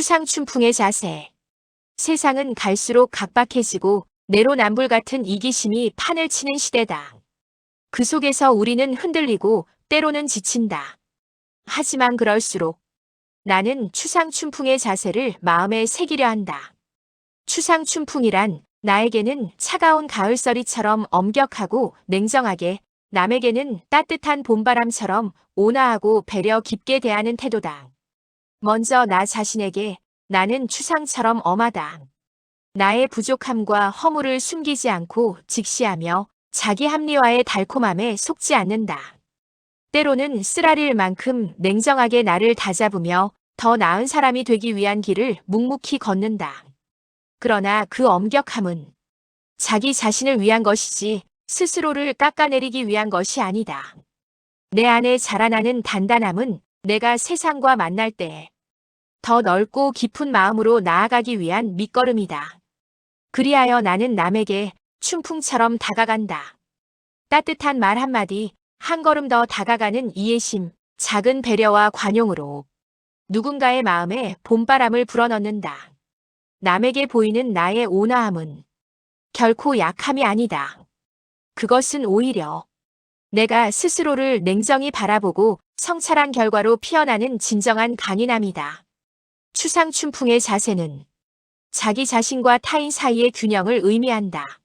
추상춘풍의 자세. 세상은 갈수록 각박해지고 내로남불 같은 이기심이 판을 치는 시대다. 그 속에서 우리는 흔들리고 때로는 지친다. 하지만 그럴수록 나는 추상춘풍의 자세를 마음에 새기려 한다. 추상춘풍이란 나에게는 차가운 가을서리처럼 엄격하고 냉정하게 남에게는 따뜻한 봄바람처럼 온화하고 배려 깊게 대하는 태도다. 먼저 나 자신에게 나는 추상처럼 엄하다. 나의 부족함과 허물을 숨기지 않고 직시하며 자기 합리화의 달콤함에 속지 않는다. 때로는 쓰라릴 만큼 냉정하게 나를 다잡으며 더 나은 사람이 되기 위한 길을 묵묵히 걷는다. 그러나 그 엄격함은 자기 자신을 위한 것이지 스스로를 깎아내리기 위한 것이 아니다. 내 안에 자라나는 단단함은 내가 세상과 만날 때 더 넓고 깊은 마음으로 나아가기 위한 밑거름이다. 그리하여 나는 남에게 춘풍처럼 다가간다. 따뜻한 말 한마디, 한 걸음 더 다가가는 이해심, 작은 배려와 관용으로 누군가의 마음에 봄바람을 불어넣는다. 남에게 보이는 나의 온화함은 결코 약함이 아니다. 그것은 오히려 내가 스스로를 냉정히 바라보고 성찰한 결과로 피어나는 진정한 강인함이다. 추상춘풍의 자세는 자기 자신과 타인 사이의 균형을 의미한다.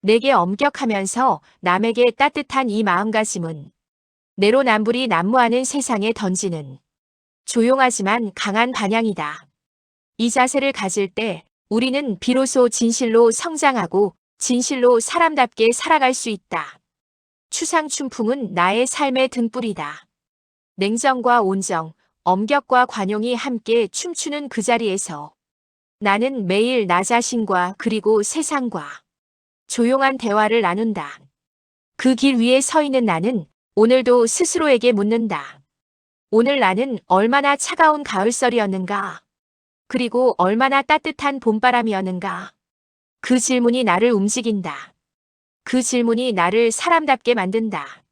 내게 엄격하면서 남에게 따뜻한 이 마음가짐은 내로남불이 난무하는 세상에 던지는 조용하지만 강한 반향이다. 이 자세를 가질 때 우리는 비로소 진실로 성장하고 진실로 사람답게 살아갈 수 있다. 추상춘풍은 나의 삶의 등불이다. 냉정과 온정, 엄격과 관용이 함께 춤추는 그 자리에서 나는 매일 나 자신과 그리고 세상과 조용한 대화를 나눈다. 그 길 위에 서 있는 나는 오늘도 스스로에게 묻는다. 오늘 나는 얼마나 차가운 가을설이었는가? 그리고 얼마나 따뜻한 봄바람이었는가? 그 질문이 나를 움직인다. 그 질문이 나를 사람답게 만든다.